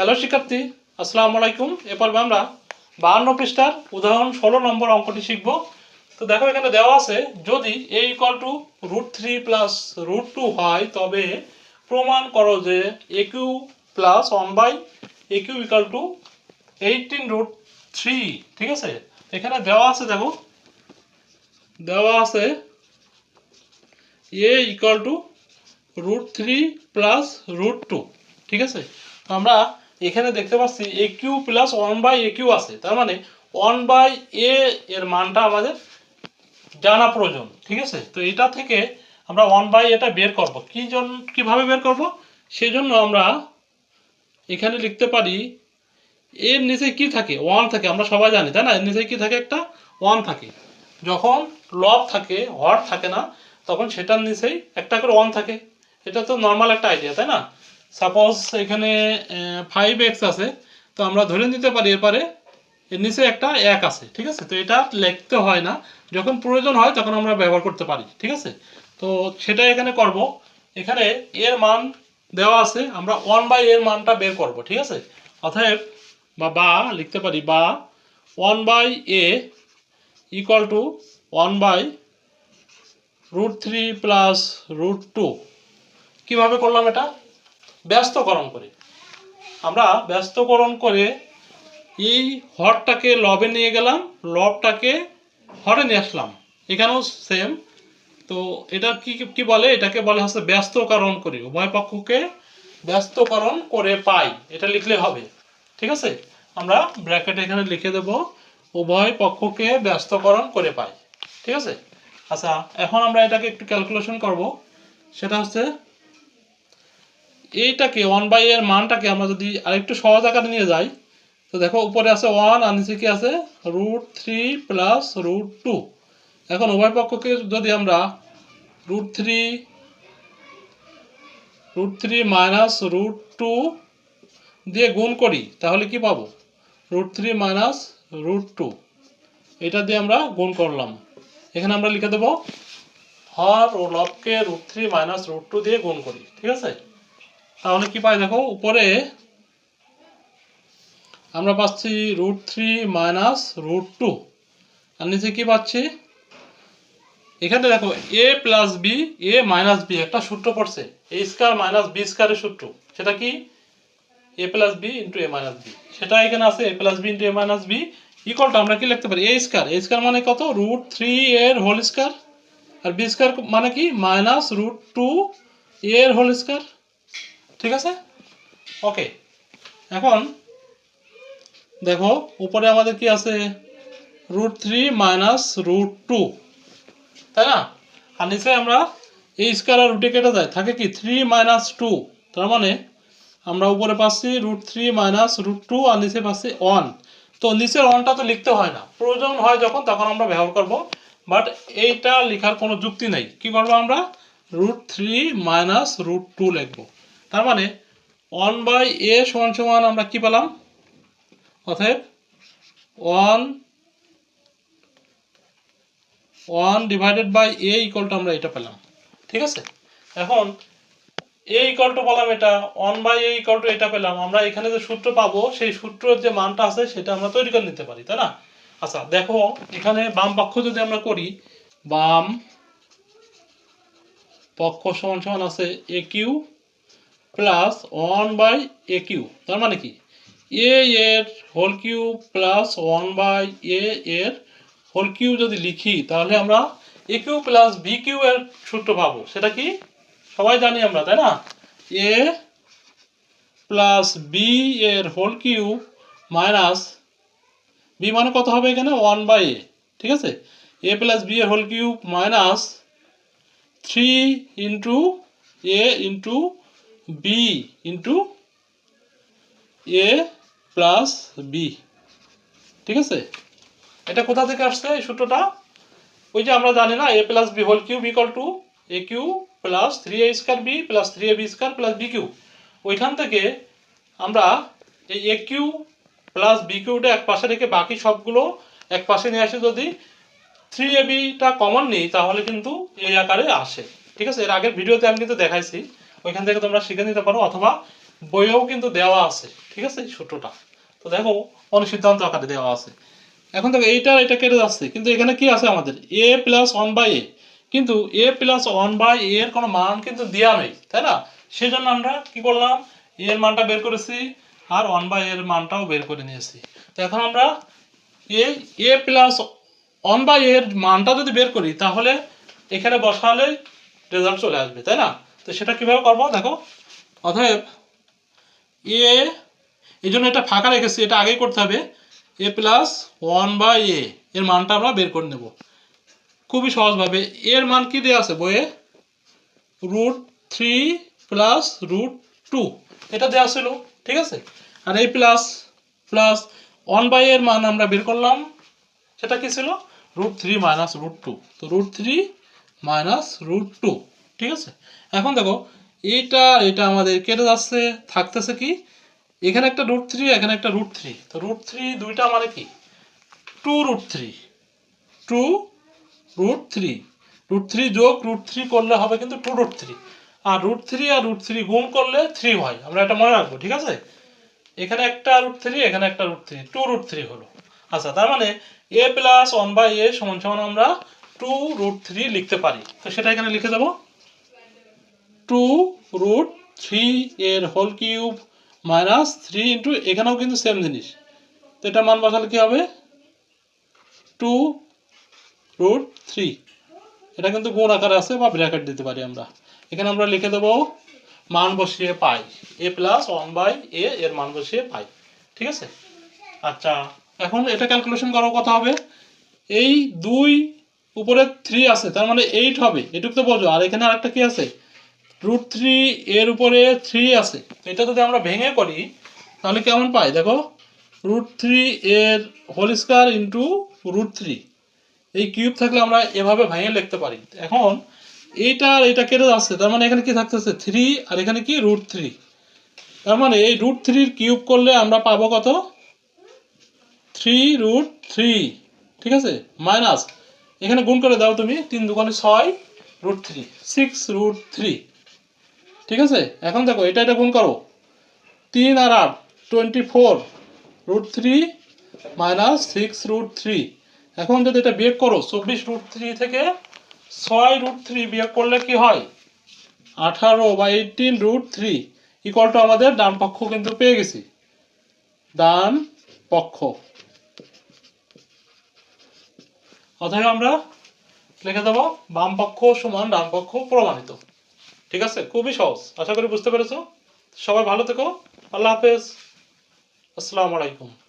Hello শিক্ষার্থী। আসসালামু আলাইকুম। এ পর্বে আমরা বাহান্ন পৃষ্ঠার উদাহরণ ষোলো নম্বর অঙ্কটি শিখব। তো দেখো, এখানে দেওয়া আছে, যদি A equal to root three plus root two হয়, তবে প্রমাণ করো যে A Q plus one by A Q equal to eighteen root three ঠিক আছে? এখানে দেওয়া আছে, দেখো, দেওয়া আছে A equal to root three plus root two ঠিক আছে? তো আমরা এখানে দেখতে পাচ্ছি A Q plus one by A Q আছে। তার মানে ওয়ান বাই এ এর মানটা আমাদের জানা প্রয়োজন, ঠিক আছে? তো এটা থেকে আমরা ওয়ান বাই এটা বের করব। কি জন্য কীভাবে বের করব? সেজন্য আমরা এখানে লিখতে পারি এর নিচে কি থাকে? ওয়ান থাকে, আমরা সবাই জানি, তাই না? এর নিচে কি থাকে একটা? ওয়ান থাকে। যখন লব থাকে, হর থাকে না, তখন সেটার নিচেই একটা করে ওয়ান থাকে। এটা তো নর্মাল একটা আইডিয়া তাই না? সাপোজ এখানে ফাইভ এক্স আছে, তো আমরা ধরে নিতে পারি এরপরে এর নিচে একটা এক আছে, ঠিক আছে? তো এটা লিখতে হয় না। যখন প্রয়োজন হয় তখন আমরা ব্যবহার করতে পারি, ঠিক আছে? তো সেটা এখানে করব। এখানে এর মান দেওয়া আছে, আমরা ওয়ান বাই এর মানটা বের করব, ঠিক আছে? অতএব বা বা লিখতে পারি, বা one by A equal to one by root three plus root two কীভাবে করলাম এটা? ব্যস্তকরণ করে। আমরা ব্যস্তকরণ করে এই হরটাকে লবে নিয়ে গেলাম, লবটাকে হরে নিয়ে আসলাম। এখানেও সেম তো এটা কি কি বলে? এটাকে বলে হচ্ছে ব্যস্তকরণ করে। উভয় পক্ষকে ব্যস্তকরণ করে পাই। এটা লিখলে হবে। ঠিক আছে? আমরা ব্র্যাকেট এখানে লিখে দেব, উভয় পক্ষকে ব্যস্তকরণ করে পাই। ঠিক আছে? আচ্ছা এখন আমরা এটাকে একটু ক্যালকুলেশন করব। সেটা হচ্ছে এইটাকে ওয়ান বাই এর মানটাকে আমরা যদি আরেকটু সহজ আকারে নিয়ে যাই, তো দেখো উপরে আছে ওয়ান আর নিচে কি আছে? Root three plus root two এখন উভয় পক্ষকে যদি আমরা root three root three minus root two দিয়ে গুণ করি, তাহলে কি পাবো? Root three minus root two এটা দিয়ে আমরা গুণ করলাম। এখানে আমরা লিখে দেবো, হর ও লবকে root three minus root two দিয়ে গুণ করি, ঠিক আছে? তাহলে কি পাই? দেখো, উপরে আমরা পাচ্ছি root three minus root two আর নিচে কি পাচ্ছি? এখানে দেখো A plus B A minus B একটা সূত্র পড়ছে। এ স্কোয়ার মাইনাস বি স্কোয়ারের সূত্র। সেটা কি? A plus B into A minus B সেটা এখানে আছে A plus B into A minus B ইকুয়ালটা আমরা কি লিখতে পারি? এ স্কোয়ার এ স্কোয়ার মানে কত? রুট থ্রি এর হোল স্কোয়ার আর বি স্কোয়ার মানে কি? মাইনাস রুট টু এর হোল স্কোয়ার ঠিক আছে? ওকে এখন দেখো, উপরে আমাদের কি আছে? Root three minus root two তাই না? আর নিচে আমরা এই স্কোয়ার আর রুটে কেটে যায় থাকে কি? থ্রি মাইনাস টু তার মানে আমরা উপরে পাচ্ছি root three minus root two আর নিচে পাচ্ছি ওয়ান তো নিচের ওয়ানটা তো লিখতে হয় না। প্রয়োজন হয় যখন, তখন আমরা ব্যবহার করব। বাট এইটা লেখার কোনো যুক্তি নেই। কি করব আমরা? Root three minus root two লিখব। তার মানে ওয়ান বাই এ সমান সমান আমরা কি পেলাম? অতএব one one divided by a equal to আমরা এটা পেলাম। ঠিক আছে? এখন এ ইকুয়াল টু বললাম এটা one by a equal to এটা পেলাম। আমরা এখানে যে সূত্র পাবো, সেই সূত্রের যে মানটা আছে, সেটা আমরা তৈরি করে নিতে পারি, তাই না? আচ্ছা দেখো, এখানে বাম পক্ষ যদি আমরা করি, বাম পক্ষ সমান সমান আছে a cube plus one by a cube তার মানে কি? এ এর whole cube plus one by a এর হোল কিউ যদি লিখি, তাহলে আমরা a cube plus b cube এর সূত্র পাবো। সেটা কি? সবাই জানি আমরা, তাই না? এ প্লাস বি এর হোল কিউ মাইনাস বি মানে কত হবে এখানে? ওয়ান বাই এ ঠিক আছে? এ প্লাস বি এর whole cube minus three into a into b into a plus b ঠিক আছে? এটা কোথা থেকে আসছে এই সূত্রটা? ওই যে আমরা জানি না a plus b whole cube equal to a cube plus three a square b plus three a b square plus b cube ওইখান থেকে আমরা এই এ কিউ প্লাস বি কিউটা এক পাশে রেখে বাকি সবগুলো এক পাশে নিয়ে আসে যদি থ্রি এ বিটা কমন নিই, তাহলে কিন্তু এই আকারে আসে। ঠিক আছে? এর আগের ভিডিওতে আমি কিন্তু দেখাইছি। ওইখান থেকে তোমরা শিখে নিতে পারো, অথবা বইয়েও কিন্তু দেওয়া আছে, ঠিক আছে? এই সূত্রটা তো দেখো, অনুসিদ্ধান্ত আকারে দেওয়া আছে। এখন দেখো এইটা এটা কেটে যাচ্ছে। কিন্তু এখানে কি আছে আমাদের? A plus one by a কিন্তু এ প্লাস ওয়ান বাই এর কোনো মান কিন্তু দেওয়া নেই, তাই না? সেজন্য আমরা কি করলাম? এর মানটা বের করেছি, আর ওয়ান বাই এর মানটাও বের করে নিয়েছি। তো এখন আমরা a a plus one by এর মানটা যদি বের করি, তাহলে এখানে বসালে রেজাল্ট চলে আসবে, তাই না? তো সেটা কীভাবে করব? দেখো, অতএব এ, এই জন্য এটা ফাঁকা রেখেছি, এটা আগেই করতে হবে। A plus one by a এর মানটা আমরা বের করে নেব। খুবই সহজভাবে। এর মান কি দেওয়া আছে বইয়ে? Root three plus root two এটা দেওয়া ছিল, ঠিক আছে? আর এই প্লাস প্লাস ওয়ান বাই এর মান আমরা বের করলাম, সেটা কি ছিল? Root three minus root two তো root three minus root two ঠিক আছে? এখন দেখো এইটা এটা আমাদের কেটে যাচ্ছে, থাকতেছে কি? এখানে একটা রুট থ্রি এখানে একটা রুট থ্রি তো রুট থ্রি দুইটা মানে কি? Two root three two root three root three যোগ রুট থ্রি করলে হবে কিন্তু টু রুট থ্রি আর রুট থ্রি আর রুট থ্রি গুণ করলে থ্রি হয়। আমরা এটা মনে রাখব, ঠিক আছে? এখানে একটা রুট থ্রি এখানে একটা root three two root three হলো। আচ্ছা তার মানে a plus one by a সমান সমান আমরা টু রুট থ্রি লিখতে পারি। তো সেটা এখানে লিখে দেবো। টু রুট থ্রি এর whole cube minus three into এখানেও কিন্তু সেম জিনিস। তো এটা মান বসালে কী হবে? টু রুট থ্রি এটা কিন্তু গুণ আকারে আছে বা ব্র্যাকেট দিতে পারি আমরা। এখানে আমরা লিখে দেবো মান বসিয়ে পাই। A plus one by a এর মান বসিয়ে পাই। ঠিক আছে? আচ্ছা এখন এটা ক্যালকুলেশন করার কথা হবে। এই দুই উপরে থ্রি আছে, তার মানে এইট হবে। এটুকু তো বোঝো। আর এখানে আরেকটা কি আছে? রুট থ্রি এর উপরে থ্রি আছে। এটা যদি আমরা ভেঙে করি, তাহলে কেমন পাই? দেখো রুট থ্রি এর whole square into root three এই কিউব থাকলে আমরা এভাবে ভেঙে লিখতে পারি। এখন, এইটা আর এটা কেটে যাচ্ছে, তার মানে এখানে কি থাকতেছে? থ্রি আর এখানে কি? রুট থ্রি তার মানে এই রুট থ্রির কিউব করলে আমরা পাবো কত? থ্রি রুট থ্রি ঠিক আছে? মাইনাস এখানে গুণ করে দাও তুমি, তিন দোকানে ছয় root three six root three ঠিক আছে? এখন দেখো, এটা এটা গুণ করো। তিন আর আট twenty four root three minus six root three এখন যদি এটা বিয়োগ করো, চব্বিশ রুট থ্রি থেকে ছয় রুট থ্রি বিয়োগ করলে কি হয়? আঠারো বা eighteen root three equal to আমাদের ডান পক্ষ কিন্তু পেয়ে গেছি। ডান পক্ষ। অতএব আমরা লিখে দেবো বাম পক্ষ সমান ডান পক্ষ প্রমাণিত। ঠিক আছে? খুবই সহজ। আশা করি বুঝতে পেরেছ? সবাই ভালো থেকো। আল্লাহ হাফেজ। আসসালামু আলাইকুম।